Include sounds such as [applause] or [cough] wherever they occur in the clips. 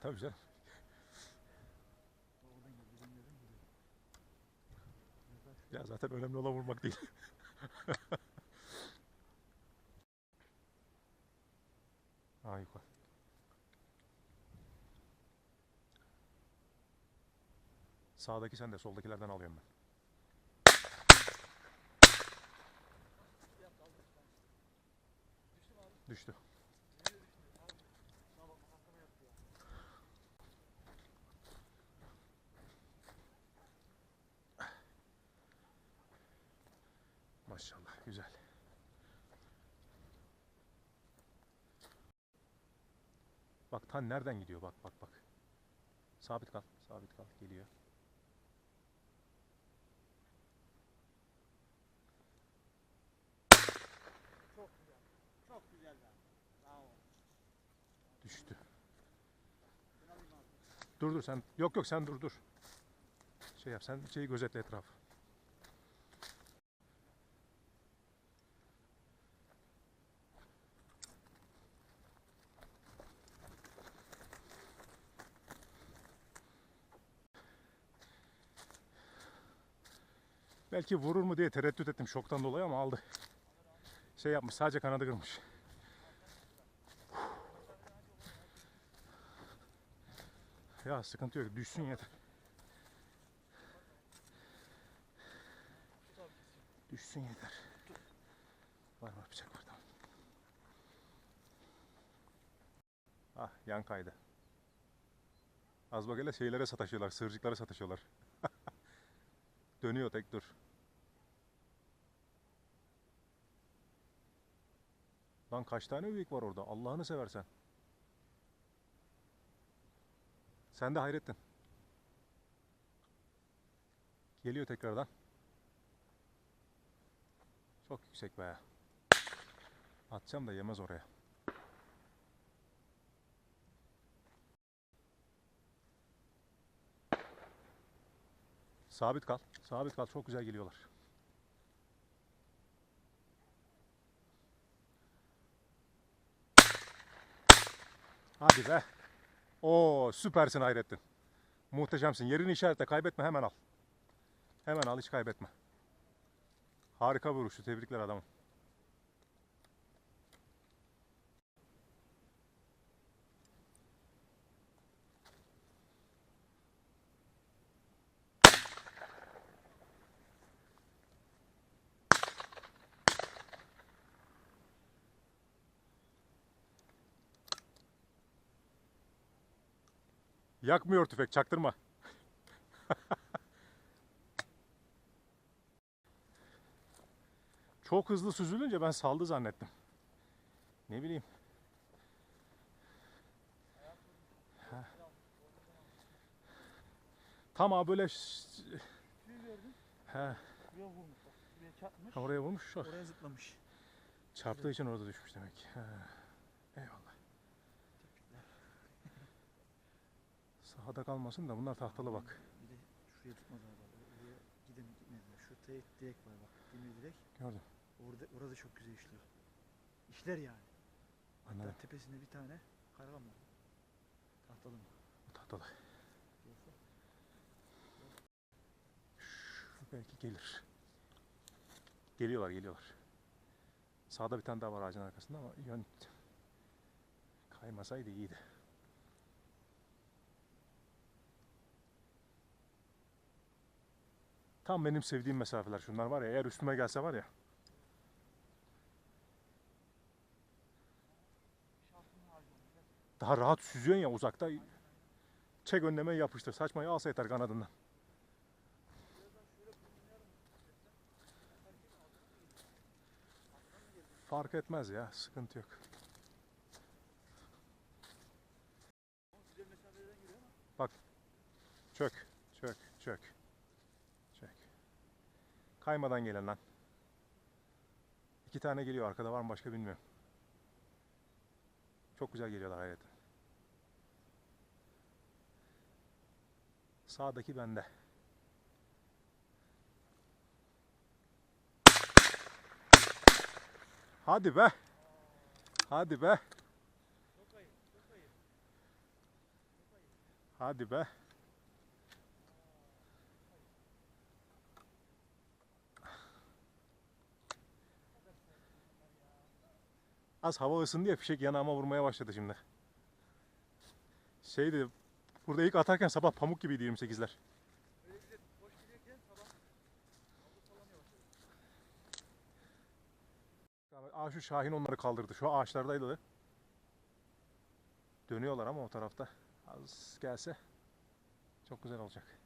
Tabii canım. Ya zaten önemli olan vurmak değil. [laughs] Harika. Sağdaki sen de soldakilerden alıyorum ben. Düştü. Maşallah güzel. Bak tan nereden gidiyor bak bak bak. Sabit kal, sabit kal geliyor. Çok güzel. Çok güzel. Bravo. Düştü. Dur dur sen. Yok yok sen dur dur. Şey yap sen şeyi gözetle etrafı. Belki vurur mu diye tereddüt ettim şoktan dolayı ama aldı. Şey yapmış sadece kanadı kırmış. Ya sıkıntı yok düşsün yeter. Düşsün yeter. Var var bıçak var tamam. Ah yan kaydı. Az bak hele şeylere sataşıyorlar, sığırcıklara sataşıyorlar. [laughs] Dönüyor tek dur. Lan kaç tane büyük var orada Allah'ını seversen. Sen de Hayrettin. Geliyor tekrardan. Çok yüksek be. Atacağım da yemez oraya. Sabit kal. Sabit kal. Çok güzel geliyorlar. Hadi be. Oo süpersin Hayrettin. Muhteşemsin. Yerini işaretle kaybetme hemen al. Hemen al hiç kaybetme. Harika bir vuruştu. Tebrikler adamım. Yakmıyor tüfek çaktırma. [laughs] Çok hızlı süzülünce ben saldı zannettim. Ne bileyim. Ha. Tam abi böyle ş- Suyu gördün. he, Buraya vurmuş bak. Buraya çarpmış. oraya vurmuş. Oraya zıplamış. Çarptığı için orada düşmüş demek. Eyvallah. Sahada kalmasın da bunlar tahtalı bak. Bir de şuraya tutmaz abi. Oraya gidem gitmedi. Şu direk, direk var bak. Demir direk. Gördüm. Orada, orada çok güzel işliyor. İşler yani. Anladım. Hatta tepesinde bir tane karavan var. Tahtalı mı? Bu tahtalı. Şu belki gelir. Geliyorlar geliyorlar. Sağda bir tane daha var ağacın arkasında ama yön kaymasaydı iyiydi. Tam benim sevdiğim mesafeler şunlar var ya eğer üstüme gelse var ya daha rahat süzüyorsun ya uzakta çek önleme yapıştır saçmayı alsa yeter kanadından. Fark etmez ya sıkıntı yok. Bak. Çök, çök. Çök. Kaymadan gelen lan. İki tane geliyor arkada var mı başka bilmiyorum. Çok güzel geliyorlar hayretin. Sağdaki bende. Hadi be. Hadi be. Hadi be. Az hava ısındı ya fişek yanağıma vurmaya başladı şimdi. Şeydi burada ilk atarken sabah pamuk gibiydi 28'ler. Aa şu Şahin onları kaldırdı. Şu ağaçlardaydı. Dönüyorlar ama o tarafta. Az gelse çok güzel olacak.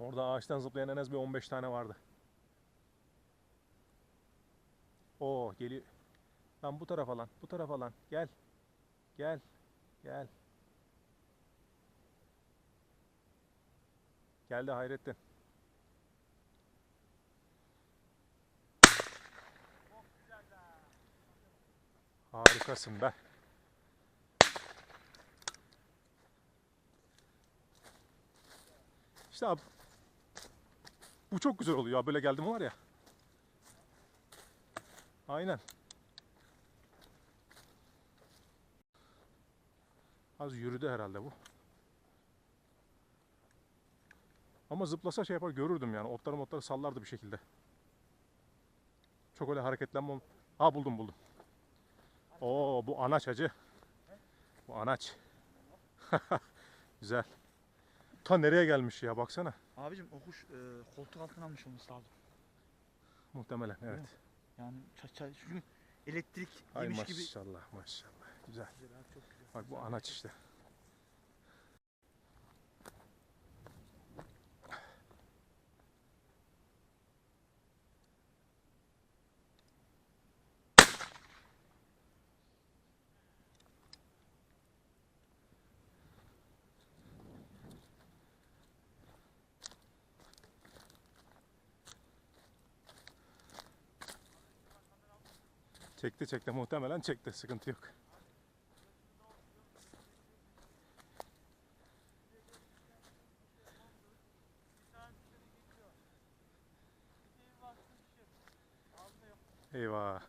Orada ağaçtan zıplayan en az bir 15 tane vardı. Oo geliyor. Lan bu tarafa lan. Bu tarafa lan. Gel. Gel. Gel. Geldi Hayrettin. Harikasın be. İşte. Bu çok güzel oluyor. Böyle geldi mi var ya. Aynen. Az yürüdü herhalde bu. Ama zıplasa şey yapar görürdüm yani. Otları motları sallardı bir şekilde. Çok öyle hareketlenme. ol- Ha buldum buldum. Oo bu anaç acı. Bu anaç. [laughs] Güzel. Ta nereye gelmiş ya baksana. Abicim o kuş e, koltuk altına almış olması lazım. Muhtemelen evet. Yani ça- ça- çünkü elektrik Ay yemiş gibi. maşallah maşallah. Güzel. Güzel abi, çok güzel. Bak bu anaç işte. Çekti çekti muhtemelen çekti sıkıntı yok. Eyvah.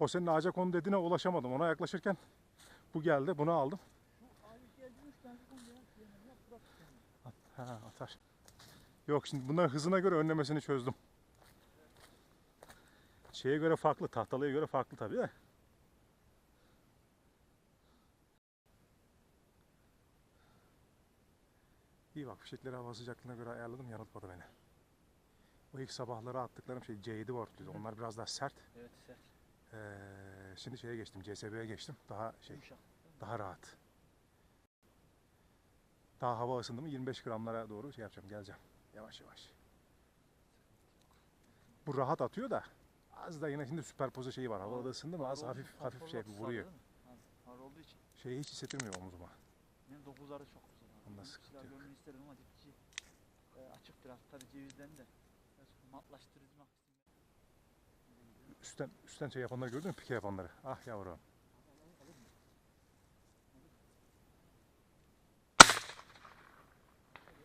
O senin ağaca konu dediğine ulaşamadım. Ona yaklaşırken bu geldi. Bunu aldım. At, ha, atar. Yok şimdi bunların hızına göre önlemesini çözdüm. Şeye göre farklı, tahtalıya göre farklı tabii de. İyi bak fişekleri hava sıcaklığına göre ayarladım yanıltmadı beni. O ilk sabahları attıklarım şey C7 Word'luydu. Onlar biraz daha sert. Evet sert. Ee, şimdi şeye geçtim, CSB'ye geçtim. Daha şey, Yumuşak. daha rahat. Daha hava ısındı mı 25 gramlara doğru şey yapacağım, geleceğim. Yavaş yavaş. Bu rahat atıyor da az da yine şimdi süperpoze şeyi var. Havada ısındı mı az hafif hafif şey vuruyor. ağır olduğu için. Şeyi hiç hissettirmiyor omuzuma. Benim dokuzları çok güzel abi. Onda sıkıntı yok. görmeyi isterim ama dipçi e, açık biraz. Tabii cevizden de biraz matlaştırmak istedim. Üstten üstten şey yapanları gördün mü? Pike yapanları. Ah yavrum.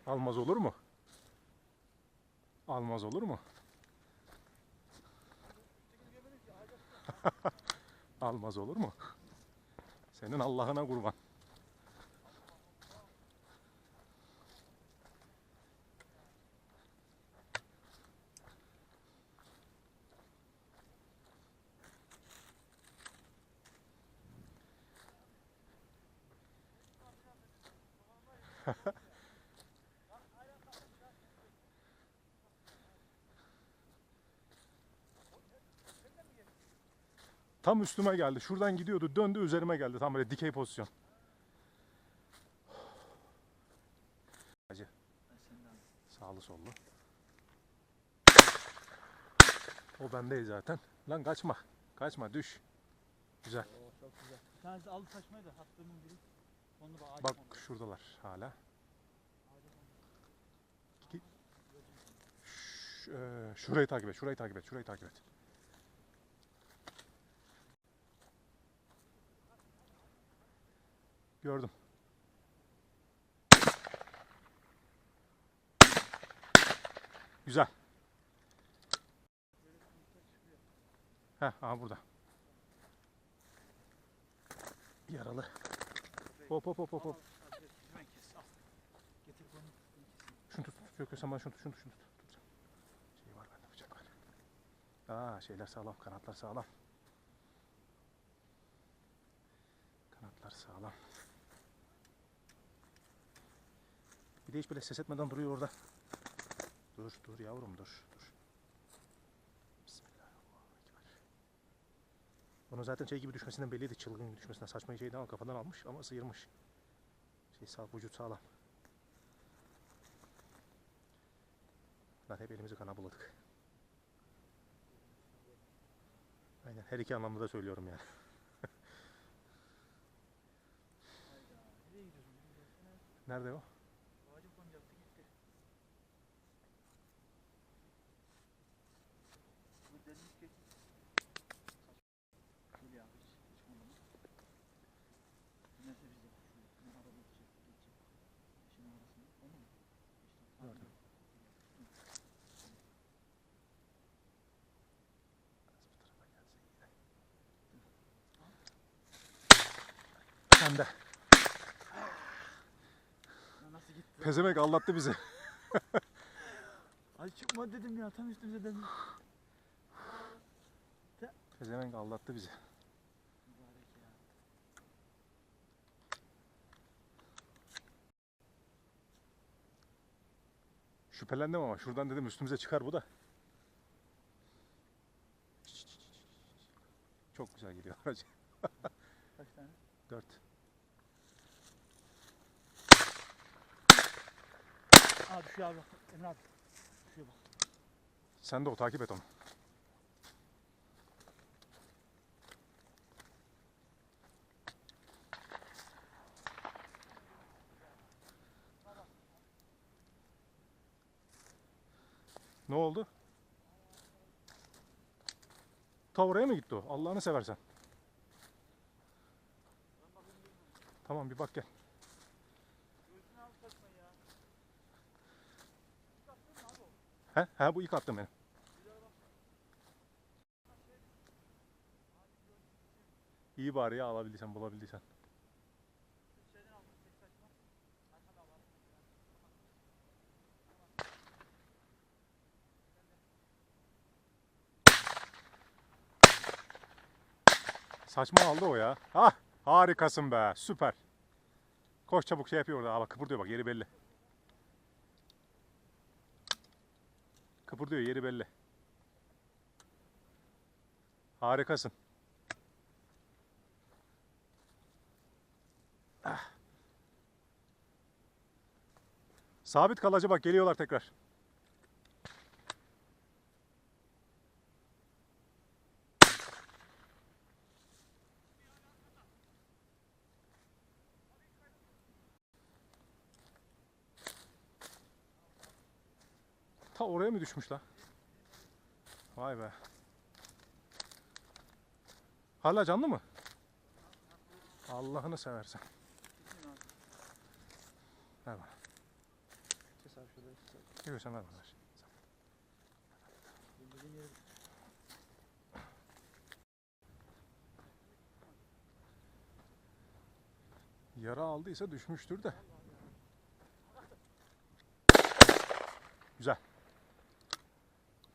Almaz olur mu? Almaz olur mu? Almaz olur mu? Senin Allah'ına kurban. Tam üstüme geldi. Şuradan gidiyordu. Döndü üzerime geldi. Tam böyle dikey pozisyon. Acı. Sağlı sollu. O bendeydi zaten. Lan kaçma. Kaçma düş. Güzel. Oo, çok güzel. Bir tanesi aldı saçmayı da attığımın biri. Onu da ağaç Bak kondu. şuradalar hala. Eee, şurayı takip et. Şurayı takip et. Şurayı takip et. Gördüm. Güzel. Heh, aha burada. Yaralı. Hop hop hop hop hop. Şunu tut. Yok yok sen bana şunu tut. Şunu tut. Şunu tut. Tutacağım. Şey var bende bıçak var. Aa şeyler sağlam. Kanatlar sağlam. Kanatlar sağlam. De hiç böyle ses etmeden duruyor orada. Dur dur yavrum dur dur. Bismillahirrahmanirrahim. Bunun zaten şey gibi düşmesinden belliydi. Çılgın gibi düşmesinden. Saçma şeydi ama kafadan almış ama sıyırmış. Şey sağ vücut sağlam. Lan hep elimizi kana buladık. Aynen her iki anlamda da söylüyorum yani. [laughs] Nerede o? Ağacı konacaktı gitti. Bu derinlik geçti. Geliyor abi hiç çıkmadı mı? Neyse biz de şu şunun arada geçecek. Geçecek. Şunun arasında. Onu mu? İşte. Gördüm. Sen de. Ya nasıl gitti? Pezemek anlattı bizi. Ay çıkma dedim ya tam üstümüze dedim. Pezevenk anlattı bizi. Şüphelendim ama şuradan dedim üstümüze çıkar bu da. Çok güzel gidiyor [laughs] aracı. Kaç tane? Dört. Aa düşüyor abi. Emre abi. Düşüyor bak. Sen de o takip et onu. Ne oldu? Ta oraya mı gitti o? Allah'ını seversen. Tamam bir bak gel. Göğsüne al kaçma ya. He? He bu ilk attım benim. İyi bari ya. Arkada var. Saçma aldı o ya. Ah harikasın be süper. Koş çabuk şey yapıyor orada. Aa, bak kıpırdıyor bak yeri belli. Kıpırdıyor yeri belli. Harikasın. Ah. Sabit kalacı bak geliyorlar tekrar. Mı düşmüş la? Vay be. Hala canlı mı? Allah'ını seversen. Ver bana. Kes abi şurada. Ver bana. Yara aldıysa düşmüştür de. Güzel.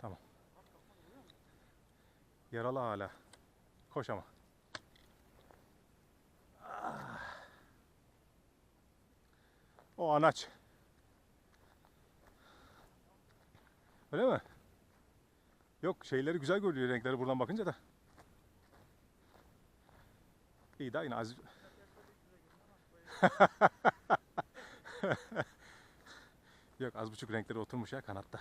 Tamam. Yaralı hala. Koş ama. Ah. O anaç. Öyle mi? Yok şeyleri güzel görünüyor renkleri buradan bakınca da. İyi daha yine az. [laughs] Yok az buçuk renkleri oturmuş ya kanatta.